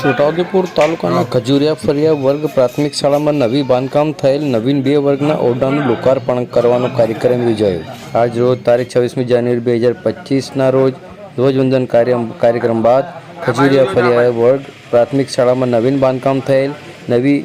છોટાઉદેપુર તાલુકાના ખજુરિયા ફરિયા વર્ગ પ્રાથમિક શાળામાં નવી બાંધકામ થયેલ નવીન બે વર્ગના ઓરડાનું લોકાર્પણ કરવાનો કાર્યક્રમ યોજાયો. આજ રોજ તારીખ છવ્વીસમી જાન્યુઆરી બે હજાર પચીસના રોજ ધ્વજવંદન કાર્ય કાર્યક્રમ બાદ ખજુરિયા ફરિયા વર્ગ પ્રાથમિક શાળામાં નવીન બાંધકામ થયેલ નવી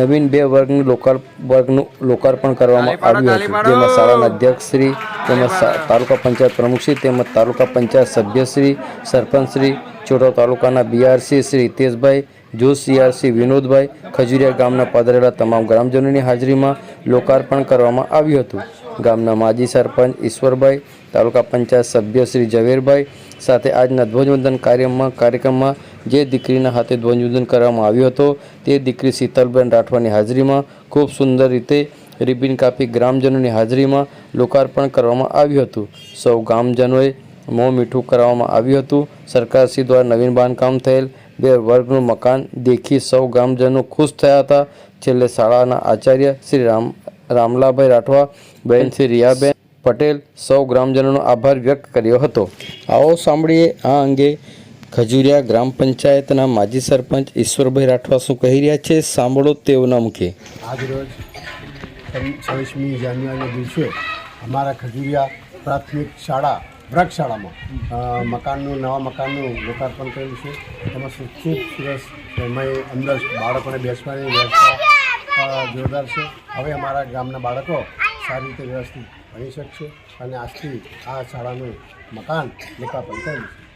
નવીન બે વર્ગનું લોકાર વર્ગનું લોકાર્પણ કરવામાં આવ્યું હતું. જેમાં શાળાના અધ્યક્ષશ્રી તેમજ તાલુકા પંચાયત પ્રમુખશ્રી તેમજ તાલુકા પંચાયત સભ્યશ્રી સરપંચશ્રી ચોટા તાલુકાના બીઆરસી શ્રી હિતેશભાઈ, જોશ સીઆરસી વિનોદભાઈ, ખજુરિયા ગામના પધારેલા તમામ ગ્રામજનોની હાજરીમાં લોકાર્પણ કરવામાં આવ્યું હતું. ગામના માજી સરપંચ ઈશ્વરભાઈ, તાલુકા પંચાયત સભ્ય શ્રી ઝવેરભાઈ સાથે આજના ધ્વજવંદન કાર્યમાં કાર્યક્રમમાં જે દીકરીના હાથે ધ્વજવંદન કરવામાં આવ્યો હતો, તે દીકરી શીતલબેન રાઠવાની હાજરીમાં ખૂબ સુંદર રીતે રિબિન કાપી ગ્રામજનોની હાજરીમાં લોકાર્પણ કરવામાં આવ્યું હતું. સૌ ગામજનોએ મોં મીઠું કરાવવામાં આવ્યું હતું. સરકારશ્રી દ્વારા નવીન બાંધકામ થયેલ બે વર્ગનું મકાન દેખી સૌ ગામજનો ખુશ થયા હતા. છેલ્લે શાળાના આચાર્ય શ્રી રામ, રામલાભાઈ રાઠવા બહેન શ્રી રિયાબેન પટેલ સૌ ગ્રામજનોનો આભાર વ્યક્ત કર્યો હતો. આવો સાંભળીએ આ અંગે ખજુરિયા ગ્રામ પંચાયતના માજી સરપંચ ઈશ્વરભાઈ રાઠવા શું કહી રહ્યા છે. સાંભળો તેઓના મુખે. આજરોજ છવ્વીસમી જાન્યુઆરીના દિવસે અમારા ખજુરિયા પ્રાથમિક શાળા વ્રત મકાનનું, નવા મકાનનું લોકાર્પણ કરેલું છે. તેમાં શિક્ષિત સરસ એમાં અંદર બાળકોને બેસવાની વ્યવસ્થા જોરદાર છે. હવે અમારા ગામના બાળકો સારી રીતે વ્યવસ્થિત ભણી શકશે અને આજથી આ શાળાનું મકાન લોકાર્પણ કરેલું છે.